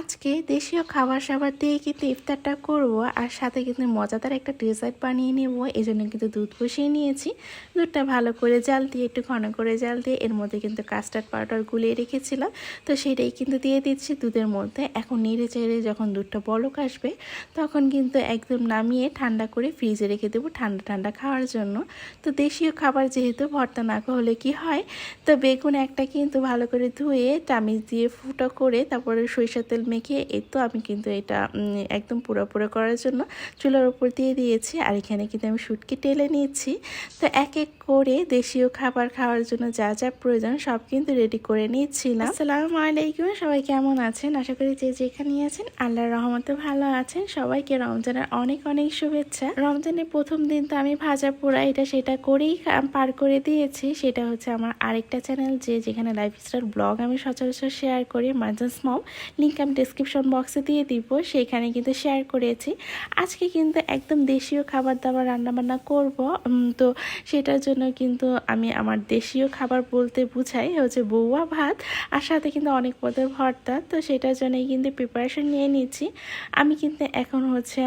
আজকে দেশীয় খাবার সাবার দিয়ে কিন্তু ইফতারটা করব আর সাথে কিন্তু মজাদার একটা ডেজার্ট বানিয়ে নেব। এই জন্য কিন্তু দুধ বসিয়ে নিয়েছি। দুধটা ভালো করে জাল দিয়ে, একটু ঘন করে জাল দিয়ে এর মধ্যে কিন্তু কাস্টার্ড পাউডার গুলিয়ে রেখেছিলাম। তো সেটাই কিন্তু দিয়ে দিচ্ছি দুধের মধ্যে। এখন নেড়ে চেড়ে যখন দুধটা বলক আসবে, তখন কিন্তু একদম নামিয়ে ঠান্ডা করে ফ্রিজে রেখে দেবো ঠান্ডা ঠান্ডা খাওয়ার জন্য। তো দেশীয় খাবার যেহেতু ভর্তা না হলে কি হয়? তো বেগুন একটা কিন্তু ভালো করে ধুয়ে, চামিচ দিয়ে ফুটো করে, তারপরে সরিষার তেল মেখে এই তো আমি কিন্তু এটা একদম পুরো পুরো করার জন্য চুলার উপর দিয়ে দিয়েছি আর এখানে কিন্তু আমি শুটকি টেলে নিয়েছি তো এক এক করে দেশীয় খাবার খাওয়ার জন্য যা যা প্রয়োজন সব কিন্তু রেডি করে নিচ্ছিলাম। আসসালামু আলাইকুম, সবাই কেমন আছেন? আশা করি যে যেখানে আছেন, আল্লাহর রহমতে ভালো আছেন। সবাইকে রমজানের অনেক অনেক শুভেচ্ছা। রমজানের প্রথম দিন তো আমি ভাজা পোড়া এটা সেটা করেই পার করে দিয়েছি। সেটা হচ্ছে আমার আরেকটা চ্যানেল যে, যেখানে লাইফ লাইফস্টাইল ব্লগ আমি সচরাচর শেয়ার করি মার্জান্স মম লিঙ্ক আমি ডিসক্রিপশন বক্সে দিয়ে দিব সেইখানে কিন্তু শেয়ার করেছি। আজকে কিন্তু একদম দেশীয় খাবার দাবার রান্নাবান্না করব তো সেটার জন্য কিন্তু আমি আমার দেশীয় খাবার বলতে বুঝাই হচ্ছে বৌয়া ভাত আর সাথে কিন্তু অনেক পদের ভর্তা, তো সেটার জন্যই কিন্তু প্রিপারেশন নিয়ে নিচ্ছি। আমি কিন্তু এখন হচ্ছে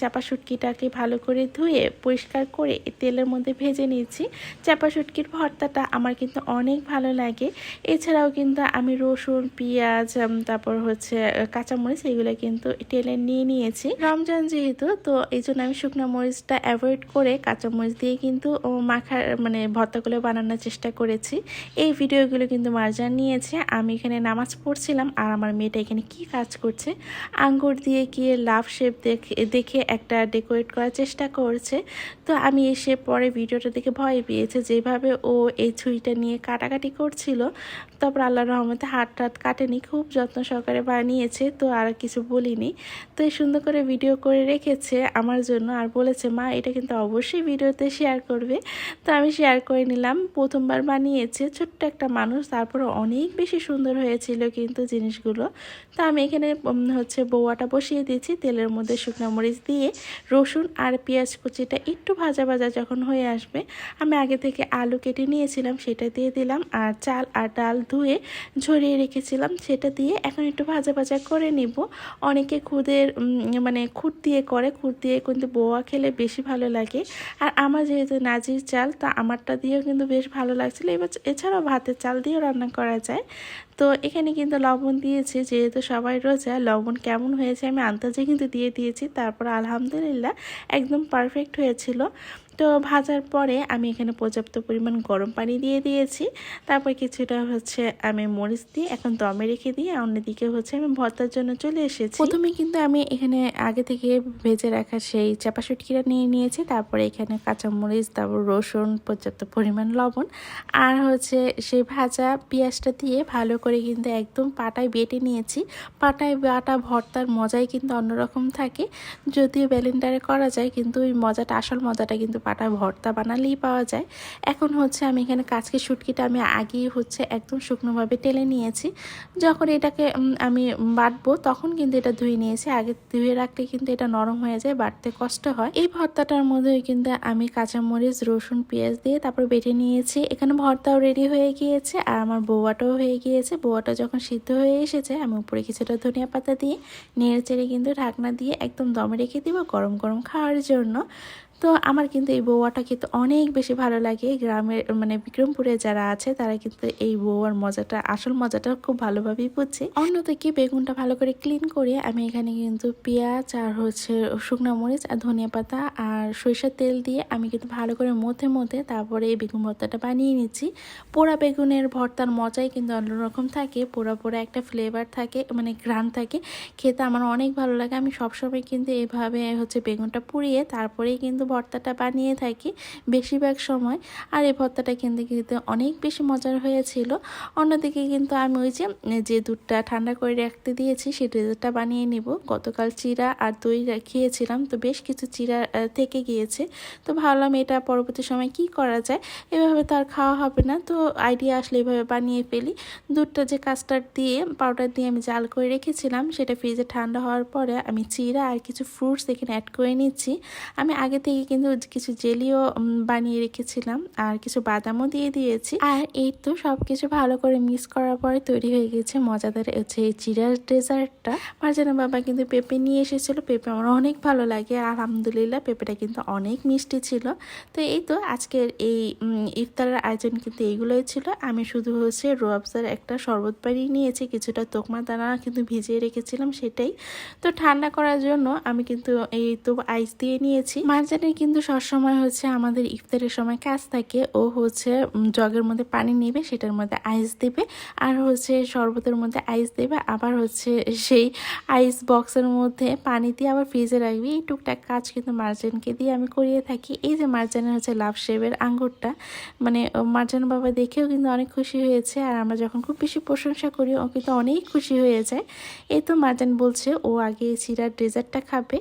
চাপা শুটকিটাকে ভালো করে ধুয়ে, পরিষ্কার করে তেলের মধ্যে ভেজে নিচ্ছি। চাপা শুটকির ভর্তাটা আমার কিন্তু অনেক ভালো লাগে। এছাড়াও কিন্তু আমি রসুন, পেঁয়াজ তারপর হচ্ছে কাঁচামরিচ এগুলো কিন্তু টেলে নিয়ে নিয়েছি। রমজান যেহেতু, তো এই জন্য আমি শুকনো মরিচটা অ্যাভয়েড করে কাঁচামরিচ দিয়ে কিন্তু মাখার মানে ভর্তাগুলো বানানোর চেষ্টা করেছি। এই ভিডিওগুলো কিন্তু মার্জান নিয়েছে। আমি এখানে নামাজ পড়ছিলাম আর আমার মেয়েটা এখানে কি কাজ করছে? আঙ্গুর দিয়ে গিয়ে লাভ শেপ দেখে দেখে একটা ডেকোরেট করার চেষ্টা করছে। তো আমি এসে পরে ভিডিওটা দেখে ভয় পেয়েছে। যেভাবে ও এই ছুরিটা নিয়ে কাটাকাটি করছিল, তারপর আল্লাহ রহমতে হাত টাত কাটেনি। খুব যত্ন সহকারে বানিয়েছে, তো আর কিছু বলিনি। তো সুন্দর করে ভিডিও করে রেখেছে আমার জন্য আর বলেছে, মা, এটা কিন্তু অবশ্যই ভিডিওতে শেয়ার করবে। তো আমি শেয়ার করে নিলাম। প্রথমবার বানিয়েছে, ছোট্ট একটা মানুষ তারপরে অনেক বেশি সুন্দর হয়েছিল কিন্তু জিনিসগুলো। তো আমি এখানে হচ্ছে বৌয়াটা বসিয়ে দিয়েছি, তেলের মধ্যে শুকনো মরিচ দিয়ে, রসুন আর পেঁয়াজ কুচিটা একটু ভাজা ভাজা যখন হয়ে আসবে, আমি আগে থেকে আলু কেটে নিয়েছিলাম, সেটা দিয়ে দিলাম। আর চাল আর ডাল ধুয়ে ঝরিয়ে রেখেছিলাম, সেটা দিয়ে এখন একটু ভাজা ভাজা করে নিব। অনেকে খুদের মানে খুদ দিয়ে করে, খুদ দিয়ে কিন্তু বোয়া খেলে বেশি ভালো লাগে। আর আমার যেহেতু নাজির চাল, তা আমারটা দিয়েও কিন্তু বেশ ভালো লাগছিল। এবার এছাড়াও ভাতের চাল দিয়েও রান্না করা যায়। তো এখানে কিন্তু লবণ দিয়েছি, যেহেতু সবাই রোজা, লবণ কেমন হয়েছে আমি আন্দাজে কিন্তু দিয়ে দিয়েছি। তারপর আলহামদুলিল্লাহ, একদম পারফেক্ট হয়েছিল। তো ভাজার পরে আমি এখানে পর্যাপ্ত পরিমাণ গরম পানি দিয়ে দিয়েছি। তারপর কিছুটা হচ্ছে আমি মরিচ দিয়ে এখন দমে রেখে দিয়ে অন্যদিকে হচ্ছে আমি ভর্তার জন্য চলে এসেছি। প্রথমে কিন্তু আমি এখানে আগে থেকে ভেজে রাখা সেই চাপা শুটকিটা নিয়ে নিয়েছি। তারপরে এখানে কাঁচামরিচ, তারপর রসুন, পর্যাপ্ত পরিমাণ লবণ আর হচ্ছে সেই ভাজা পেঁয়াজটা দিয়ে ভালো করে কিন্তু একদম পাটায় বেটে নিয়েছি। পাটায় বাটা ভর্তার মজাই কিন্তু অন্যরকম থাকে। যদিও ব্যালেন্ডারে করা যায় কিন্তু ওই মজাটা, আসল মজাটা কিন্তু পাটায় ভর্তা বানালেই পাওয়া যায়। এখন হচ্ছে আমি এখানে কাচকে শুটকিটা আমি আগেই হচ্ছে একদম শুকনোভাবে টেলে নিয়েছি। যখন এটাকে আমি বাটবো তখন কিন্তু এটা ধুয়ে নিয়েছি। আগে ধুয়ে রাখলে কিন্তু এটা নরম হয়ে যায়, বাটতে কষ্ট হয়। এই ভর্তাটার মধ্যে কিন্তু আমি কাঁচামরিচ, রসুন, পেঁয়াজ দিয়ে তারপর বেটে নিয়েছি। এখানে ভর্তাও রেডি হয়ে গিয়েছে আর আমার বৌয়াটাও হয়ে গিয়েছে। বৌয়াটা যখন সিদ্ধ হয়ে এসেছে, আমি উপরে কিছুটা ধনিয়া পাতা দিয়ে নেড়ে চেড়ে কিন্তু ঢাকনা দিয়ে একদম দমে রেখে দিব গরম গরম খাওয়ার জন্য। তো আমার কিন্তু এই বৌয়াটা খেতে অনেক বেশি ভালো লাগে। গ্রামের মানে বিক্রমপুরে যারা আছে, তারা কিন্তু এই বৌয়ার মজাটা, আসল মজাটা খুব ভালোভাবেই বুঝছে অন্যদিকে বেগুনটা ভালো করে ক্লিন করে আমি এখানে কিন্তু পেঁয়াজ আর হচ্ছে শুকনো মরিচ আর ধনিয়া পাতা আর সরিষার তেল দিয়ে আমি কিন্তু ভালো করে মধ্যে মধ্যে তারপরে এই বেগুন ভর্তাটা বানিয়ে নিচ্ছি। পোড়া বেগুনের ভর্তার মজাই কিন্তু অন্যরকম থাকে, পোড়া পোড়া একটা ফ্লেভার থাকে মানে ঘ্রাণ থাকে। খেতে আমার অনেক ভালো লাগে। আমি সবসময় কিন্তু এভাবে হচ্ছে বেগুনটা পুড়িয়ে তারপরেই কিন্তু ভর্তাটা বানিয়ে থাকি বেশিরভাগ সময়। আর এই ভর্তাটা কিন্তু কিন্তু অনেক বেশি মজার হয়েছিল। অন্যদিকে কিন্তু আমি ওই যে যে দুধটা ঠান্ডা করে রাখতে দিয়েছি, সেই ডেজার্টটা বানিয়ে নিব। গতকাল চিরা আর দই খেয়েছিলাম, তো বেশ কিছু চিরা থেকে গিয়েছে। তো ভাবলাম এটা পরবর্তী সময় কি করা যায়? এভাবে তো আর খাওয়া হবে না, তো আইডিয়া আসলে এভাবে বানিয়ে ফেলি। দুধটা যে কাস্টার্ড দিয়ে, পাউডার দিয়ে আমি জাল করে রেখেছিলাম, সেটা ফ্রিজে ঠান্ডা হওয়ার পরে আমি চিরা আর কিছু ফ্রুটস এখানে অ্যাড করে নিচ্ছি। আমি আগে থেকে থেকে কিন্তু কিছু জেলিও বানিয়ে রেখেছিলাম। আর কিছু বাদামও দিয়ে দিয়েছি। আর এই তো সব কিছু ভালো করে মিক্স করার পরে তৈরি হয়ে গেছে মজাদার হচ্ছে এই চিরার ডেজার্টটা। মার্জানা বাবা কিন্তু পেঁপে নিয়ে এসেছিল। পেঁপে আমার অনেক ভালো লাগে। আলহামদুলিল্লাহ, পেঁপেটা কিন্তু অনেক মিষ্টি ছিল। তো এই তো আজকের এই ইফতারের আয়োজন কিন্তু এইগুলোই ছিল। আমি শুধু হচ্ছে রোয়াবজার একটা শরবত বানিয়ে নিয়েছি। কিছুটা তোকমা দানা কিন্তু ভিজিয়ে রেখেছিলাম সেটাই। তো ঠান্ডা করার জন্য আমি কিন্তু এই তো আইস দিয়ে নিয়েছি। মার্জানের কিন্তু সবসময় হচ্ছে আমাদের ইফতারের সময় কাজ থাকে। ও হচ্ছে জগের মধ্যে পানি নেবে, সেটার মধ্যে আইস দেবে। আর হচ্ছে শরবতের মধ্যে আইস দেবে। আবার হচ্ছে সেই আইস বক্সের মধ্যে পানি দিয়ে আবার ফ্রিজে রাখবি। এই টুকটাক কাজ কিন্তু মার্জানকে দিয়ে আমি করিয়ে থাকি। এই যে মার্জানের হচ্ছে লাভ শেপের আঙ্গুরটা মানে মার্জান বাবা দেখেও কিন্তু অনেক খুশি হয়েছে। আর আমরা যখন খুব বেশি প্রশংসা করি, ও কিন্তু অনেক খুশি হয়ে যায়। এই তো মার্জান বলছে, ও আগে চিরার ডেজার্টটা খাবে।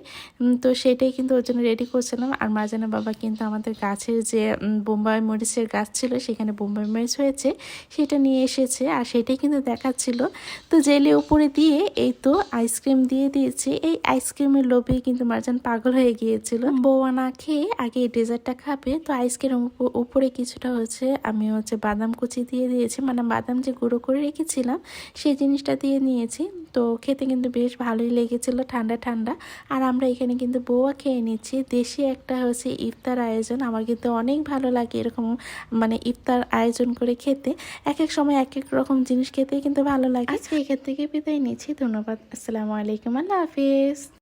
তো সেটাই কিন্তু ওর জন্য রেডি করছিলাম। আর মার্জানের বাবা কিন্তু আমাদের গাছের যে বোম্বাই মরিচের গাছ ছিল সেখানে বোম্বাই মরিচ হয়েছে সেটা নিয়ে এসেছে আর সেটাই কিন্তু দেখাচ্ছিল। তো জেলে উপরে দিয়ে এই তো আইসক্রিম দিয়ে দিয়েছে। এই আইসক্রিমের লোভে কিন্তু মার্জান পাগল হয়ে গিয়েছিল। বৌয়া না খেয়ে আগে এই ডেজার্টটা খাবে। তো আইসক্রিম উপরে কিছুটা হচ্ছে আমি হচ্ছে বাদাম কুচি দিয়ে দিয়েছি। মানে বাদাম যে গুঁড়ো করে রেখেছিলাম সেই জিনিসটা দিয়ে নিয়েছি। তো খেতে কিন্তু বেশ ভালোই লেগেছিল ঠান্ডা ঠান্ডা। আর আমরা এখানে কিন্তু বৌয়া খেয়ে নিচ্ছি। দেশি একটা হচ্ছে ইফতার আয়োজন। আমার কিন্তু অনেক ভালো লাগে এরকম মানে ইফতার আয়োজন করে খেতে। এক এক সময় এক এক রকম জিনিস খেতে কিন্তু ভালো লাগে। আজকে এখান থেকে বিদায় নিচ্ছি। ধন্যবাদ। আসসালামু আলাইকুম। আল্লাহ হাফিজ।